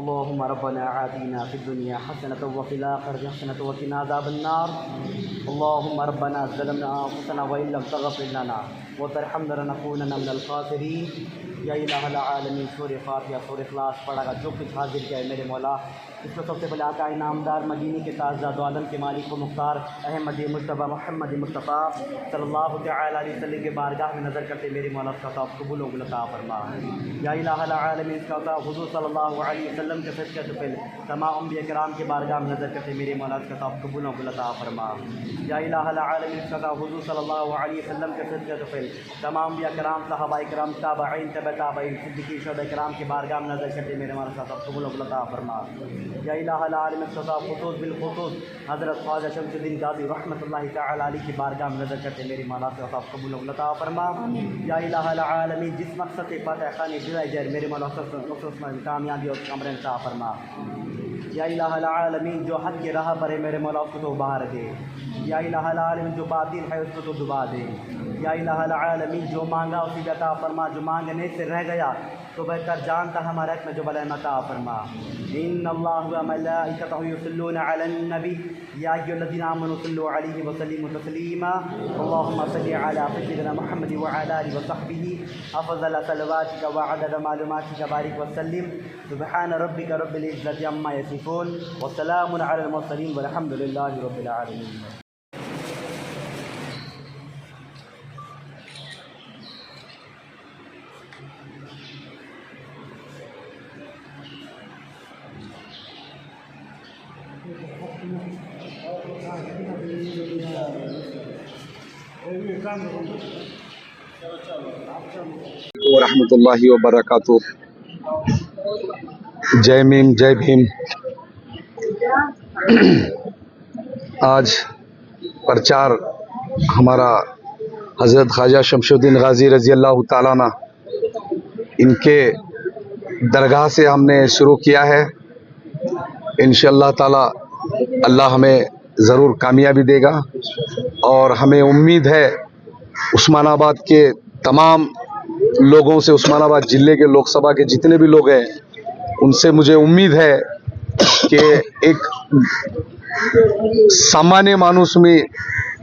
اللهم ربنا آتنا في الدنيا حسنة وفي الآخرة حسنة وقنا عذاب النار. اللهم ربنا ظلمنا أنفسنا وإن لم تغفر لنا وترحمنا لنكونن من الخاسرين. یا الہ العالمین سور فاتحہ سور اخلاص پڑھا گا، جو کچھ حاضر کیا ہے میرے مولا۔ اس کو سب سے پہلے آقا انعامدار مدینی کے تازہ دو عالم کے مالک و مختار احمد مصطفیٰ محمد مصطفیٰ صلی اللہ تعالی علیہ وسلم کے بارگاہ میں نظر کرتے میری مولا، اس کا طاف قبول و گلتا فرما۔ یا الہ العالمین، اس کا طاف حضور صلی اللہ علیہ وسلم کے صدقہ سے پہلے تمام انبیاء کرام کے بارگاہ میں نظر کرتے میری مولا، اس کا طاف قبول و گلتا فرما۔ یا الہ العالمین، اس کا طاف حضور صلی اللہ علیہ وسلم کے صدقہ سے پہلے تمام انبیاء کرام، صحابہ کرام، تابعین تبع تابعین صدیقی شہداء کرام کے بارگاہ میں نظر کرتے میرے اس کا طاف قبول گلتا فرما۔ یا الہ کا طاف خصوص بالخصوص حضرت خواجہ شمس الدین غازی رحمۃ اللہ تعالی علیہ کی بارگاہ میں نظر کرتے میری مولا کا طاف قبول گلتا فرما۔ یا الہ العالمین جس مقصد سے فاتح خانی جزائے جیر میرے مولا میں کامیابی اور کمرن عطا فرما۔ یا الہ العالمین جو حق کی راہ پر ہے میرے مولا اس کو تو باہر دے۔ یا الہ العالمین جو باطل ہے اس کو تو دبا دے۔ یا الہ العالمین جو مانگا اسی عطا فرما۔ جو مانگنے سے سے رہ گیا تو بہتر جانتا ہمارے حق میں جو بلائے عطا فرما۔ ان اللہ و ملائکتہ یصلون علی النبی۔ یا ایھا الذین آمنوا صلوا علیہ وسلموا تسلیما۔ اللهم صل علی سیدنا محمد وعلى آله وصحبه افضل صلواتك وعدد معلوماتك بارك وسلم سبحان ربك رب العزة عما يصفون وسلام على المرسلين والحمد لله رب العالمين ورحمۃ اللہ وبرکاتہ۔ جے میم، جے بھیم۔ آج پرچار ہمارا حضرت خواجہ شمش الدین غازی رضی اللہ تعالیٰ عنہ، ان کے درگاہ سے ہم نے شروع کیا ہے۔ ان شاء اللہ تعالیٰ اللہ ہمیں ضرور کامیابی دے گا اور ہمیں امید ہے عثمان آباد کے تمام لوگوں سے، عثمان آباد ضلع کے لوک سبھا کے جتنے بھی لوگ ہیں، ان سے مجھے امید ہے کہ ایک سامانیہ مانوس میں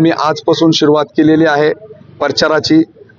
میں آج پسند شروعات کے لیے لیا ہے۔ پرچارا چی۔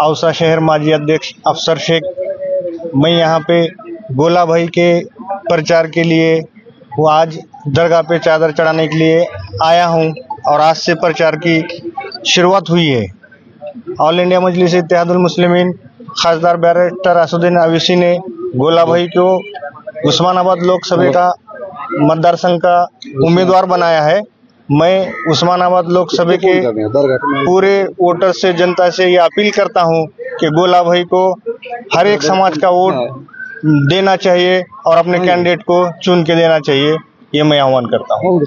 اوسا شہر ماضی ادھیش افسر شیخ میں یہاں پہ گولا بھائی کے پرچار کے لیے وہ آج درگاہ پہ چادر چڑھانے کے لیے آیا ہوں اور آج سے پرچار کی شروعات ہوئی ہے آل انڈیا مجلس اتحاد المسلمین خاصدار بیریٹرسود اویسی نے گولا بھائی کو عثمان آباد لوگ سبھے کا مددار متدارس کا امیدوار بنایا ہے میں عثمان آباد لوگ سبھے کے پورے ووٹر سے جنتا سے یہ اپیل کرتا ہوں کہ گولا بھائی کو ہر ایک سماج کا ووٹ دینا چاہیے اور اپنے کینڈیڈیٹ کو چن کے دینا چاہیے یہ میں آہان کرتا ہوں